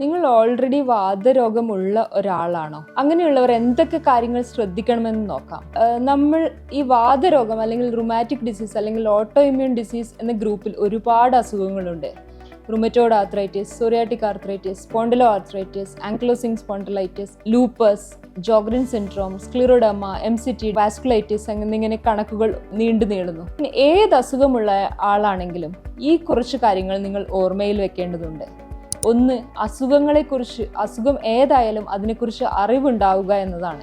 നിങ്ങൾ ഓൾറെഡി വാതരോഗമുള്ള ഒരാളാണോ? അങ്ങനെയുള്ളവർ എന്തൊക്കെ കാര്യങ്ങൾ ശ്രദ്ധിക്കണമെന്ന് നോക്കാം. നമ്മൾ ഈ വാതരോഗം അല്ലെങ്കിൽ റുമാറ്റിക് ഡിസീസ് അല്ലെങ്കിൽ ഓട്ടോ ഇമ്മ്യൂൺ ഡിസീസ് എന്ന ഗ്രൂപ്പിൽ ഒരുപാട് അസുഖങ്ങളുണ്ട്. Rheumatoid arthritis psoriatic arthritis spondyloarthritis ankylosing spondylitis lupus Sjogren syndrome scleroderma M C T vasculitis എന്നിങ്ങനെ കണക്കുകൾ നീണ്ടു നീളുന്നു. ഏത് അസുഖമുള്ള ആളാണെങ്കിലും ഈ കുറച്ച് കാര്യങ്ങൾ നിങ്ങൾ ഓർമ്മയിൽ വെക്കേണ്ടതുണ്ട്. ഒന്ന് അസുഖങ്ങളെക്കുറിച്ച് അസുഖം ഏതായാലും അതിനെക്കുറിച്ച് അറിവുണ്ടാവുക എന്നതാണ്.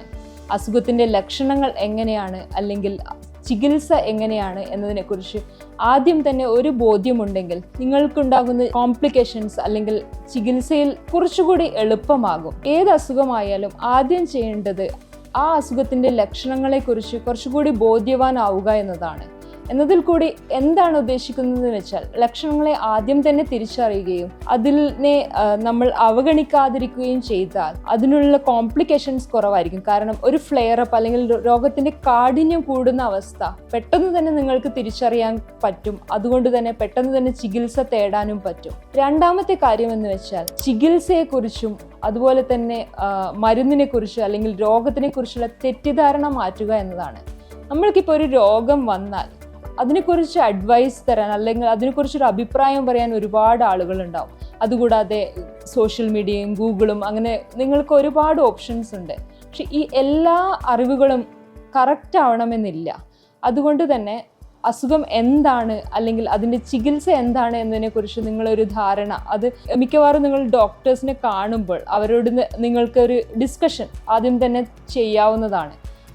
അസുഖത്തിന്റെ ലക്ഷണങ്ങൾ എങ്ങനെയാണ് അല്ലെങ്കിൽ ചികിത്സ എങ്ങനെയാണ് എന്നതിനെക്കുറിച്ച് ആദ്യം തന്നെ ഒരു ബോധ്യമുണ്ടെങ്കിൽ നിങ്ങൾക്കുണ്ടാകുന്ന കോംപ്ലിക്കേഷൻസ് അല്ലെങ്കിൽ ചികിത്സയിൽ കുറച്ചുകൂടി എളുപ്പമാകും. ഏത് അസുഖമായാലും ആദ്യം ചെയ്യേണ്ടത് ആ അസുഖത്തിന്റെ ലക്ഷണങ്ങളെക്കുറിച്ച് കുറച്ചുകൂടി ബോധ്യവാനാവുക എന്നതാണ്. എന്നതിൽ കൂടി എന്താണ് ഉദ്ദേശിക്കുന്നതെന്ന് വെച്ചാൽ ലക്ഷണങ്ങളെ ആദ്യം തന്നെ തിരിച്ചറിയുകയും അതിനെ നമ്മൾ അവഗണിക്കാതിരിക്കുകയും ചെയ്താൽ അതിനുള്ള കോംപ്ലിക്കേഷൻസ് കുറവായിരിക്കും. കാരണം ഒരു ഫ്ലെയർ അപ്പ് അല്ലെങ്കിൽ രോഗത്തിന്റെ കാഠിന്യം കൂടുന്ന അവസ്ഥ പെട്ടെന്ന് തന്നെ നിങ്ങൾക്ക് തിരിച്ചറിയാൻ പറ്റും. അതുകൊണ്ട് തന്നെ പെട്ടെന്ന് തന്നെ ചികിത്സ തേടാനും പറ്റും. രണ്ടാമത്തെ കാര്യം എന്ന് വെച്ചാൽ ചികിത്സയെക്കുറിച്ചും അതുപോലെ തന്നെ മരുന്നിനെ കുറിച്ചും അല്ലെങ്കിൽ രോഗത്തിനെ കുറിച്ചുള്ള തെറ്റിദ്ധാരണ മാറ്റുക എന്നതാണ്. നമ്മൾക്കിപ്പോൾ ഒരു രോഗം വന്നാൽ അതിനെക്കുറിച്ച് അഡ്വൈസ് തരാൻ അല്ലെങ്കിൽ അതിനെക്കുറിച്ചൊരു അഭിപ്രായം പറയാൻ ഒരുപാട് ആളുകളുണ്ടാവും. അതുകൂടാതെ സോഷ്യൽ മീഡിയയും ഗൂഗിളും അങ്ങനെ നിങ്ങൾക്ക് ഒരുപാട് ഓപ്ഷൻസ് ഉണ്ട്. പക്ഷെ ഈ എല്ലാ അറിവുകളും കറക്റ്റ് ആവണമെന്നില്ല. അതുകൊണ്ട് തന്നെ അസുഖം എന്താണ് അല്ലെങ്കിൽ അതിന്റെ ചികിത്സ എന്താണ് എന്നതിനെക്കുറിച്ച് നിങ്ങളൊരു ധാരണ. അത് മിക്കവാറും നിങ്ങൾ ഡോക്ടേഴ്സിനെ കാണുമ്പോൾ അവരോട് നിങ്ങൾക്കൊരു ഡിസ്കഷൻ ആദ്യം തന്നെ ചെയ്യാവുന്നതാണ്.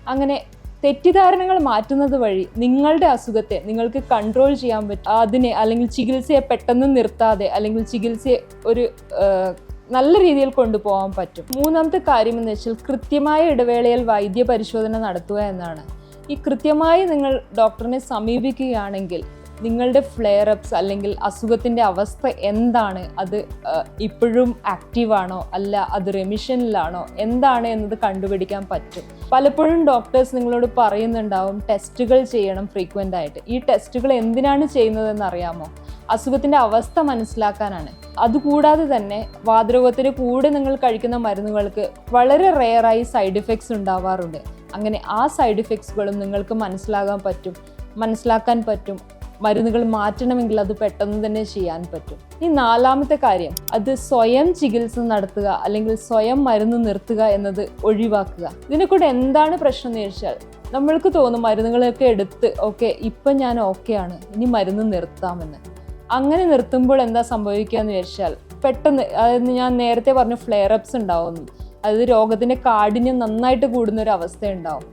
അങ്ങനെ തെറ്റിദ്ധാരണകൾ മാറ്റുന്നത് വഴി നിങ്ങളുടെ അസുഖത്തെ നിങ്ങൾക്ക് കൺട്രോൾ ചെയ്യാൻ പറ്റും അതിനെ അല്ലെങ്കിൽ ചികിത്സയെ പെട്ടെന്ന് നിർത്താതെ അല്ലെങ്കിൽ ചികിത്സയെ ഒരു നല്ല രീതിയിൽ കൊണ്ടുപോകാൻ പറ്റും. മൂന്നാമത്തെ കാര്യം എന്ന് വെച്ചാൽ കൃത്യമായ ഇടവേളയിൽ വൈദ്യ പരിശോധന നടത്തുക എന്നാണ്. ഈ കൃത്യമായി നിങ്ങൾ ഡോക്ടറിനെ സമീപിക്കുകയാണെങ്കിൽ നിങ്ങളുടെ ഫ്ലെയർ അപ്സ് അല്ലെങ്കിൽ അസുഖത്തിന്റെ അവസ്ഥ എന്താണ്? അത് ഇപ്പോഴും ആക്റ്റീവാണോ അല്ല അത് റെമിഷനിലാണോ എന്താണ് എന്നത് കണ്ടുപിടിക്കാൻ പറ്റും? പലപ്പോഴും ഡോക്ടേഴ്സ് നിങ്ങളോട് പറയുന്നുണ്ടാവും ടെസ്റ്റുകൾ ചെയ്യണം ഫ്രീക്വന്റ് ആയിട്ട്. ഈ ടെസ്റ്റുകൾ എന്തിനാണ് ചെയ്യുന്നതെന്ന് അറിയാമോ? അസുഖത്തിന്റെ അവസ്ഥ മനസ്സിലാക്കാനാണ്. അതുകൂടാതെ തന്നെ വാതരോഗത്തിന് കൂടെ നിങ്ങൾ കഴിക്കുന്ന മരുന്നുകൾക്ക് വളരെ റെയറായി സൈഡ് ഇഫക്ട്സ് ഉണ്ടാവാറുണ്ട്. അങ്ങനെ ആ സൈഡ് ഇഫക്ട്സുകളും നിങ്ങൾക്ക് മനസ്സിലാകാൻ പറ്റും മനസ്സിലാക്കാൻ പറ്റും. മരുന്നുകൾ മാറ്റണമെങ്കിൽ അത് പെട്ടെന്ന് തന്നെ ചെയ്യാൻ പറ്റും. ഈ നാലാമത്തെ കാര്യം അത് സ്വയം ചികിത്സ നടത്തുക അല്ലെങ്കിൽ സ്വയം മരുന്ന് നിർത്തുക എന്നത് ഒഴിവാക്കുക. ഇതിനെ കൂടെ എന്താണ് പ്രശ്നം എന്ന് ചോദിച്ചാൽ നമ്മൾക്ക് തോന്നും മരുന്നുകളൊക്കെ എടുത്ത് ഓക്കെ ഇപ്പം ഞാൻ ഓക്കെയാണ് ഇനി മരുന്ന് നിർത്താമെന്ന്. അങ്ങനെ നിർത്തുമ്പോൾ എന്താ സംഭവിക്കുക എന്ന് ചോദിച്ചാൽ പെട്ടെന്ന് അതായത് ഞാൻ നേരത്തെ പറഞ്ഞ ഫ്ലെയർ അപ്സ് ഉണ്ടാവുന്നു അതായത് രോഗത്തിന്റെ കാഠിന്യം നന്നായിട്ട് കൂടുന്ന ഒരു അവസ്ഥ ഉണ്ടാവും.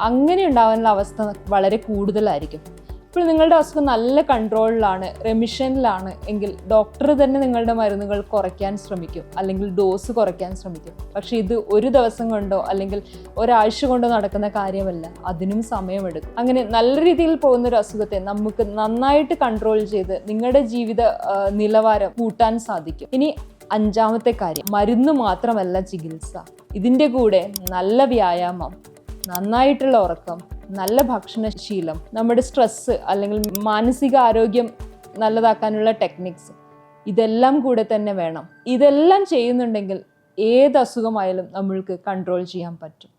അങ്ങനെ ഉണ്ടാവാനുള്ള അവസ്ഥ വളരെ കൂടുതലായിരിക്കും. ഇപ്പോൾ നിങ്ങളുടെ അസുഖം നല്ല കൺട്രോളിലാണ് റെമിഷനിലാണ് എങ്കിൽ ഡോക്ടർ തന്നെ നിങ്ങളുടെ മരുന്നുകൾ കുറയ്ക്കാൻ ശ്രമിക്കും അല്ലെങ്കിൽ ഡോസ് കുറയ്ക്കാൻ ശ്രമിക്കും. പക്ഷേ ഇത് ഒരു ദിവസം കൊണ്ടോ അല്ലെങ്കിൽ ഒരാഴ്ച കൊണ്ടോ നടക്കുന്ന കാര്യമല്ല അതിനും സമയമെടുക്കും. അങ്ങനെ നല്ല രീതിയിൽ പോകുന്ന ഒരു അസുഖത്തെ നമുക്ക് നന്നായിട്ട് കൺട്രോൾ ചെയ്ത് നിങ്ങളുടെ ജീവിത നിലവാരം കൂട്ടാൻ സാധിക്കും. ഇനി അഞ്ചാമത്തെ കാര്യം മരുന്ന് മാത്രമല്ല ചികിത്സ. ഇതിന്റെ കൂടെ നല്ല വ്യായാമം നന്നായിട്ടുള്ള ഉറക്കം നല്ല ഭക്ഷണശീലം നമ്മുടെ സ്ട്രെസ്സ് അല്ലെങ്കിൽ മാനസിക ആരോഗ്യം നല്ലതാക്കാനുള്ള ടെക്നിക്സ് ഇതെല്ലാം കൂടെ തന്നെ വേണം. ഇതെല്ലാം ചെയ്യുന്നുണ്ടെങ്കിൽ ഏത് അസുഖമായാലും നമ്മൾക്ക് കൺട്രോൾ ചെയ്യാൻ പറ്റും.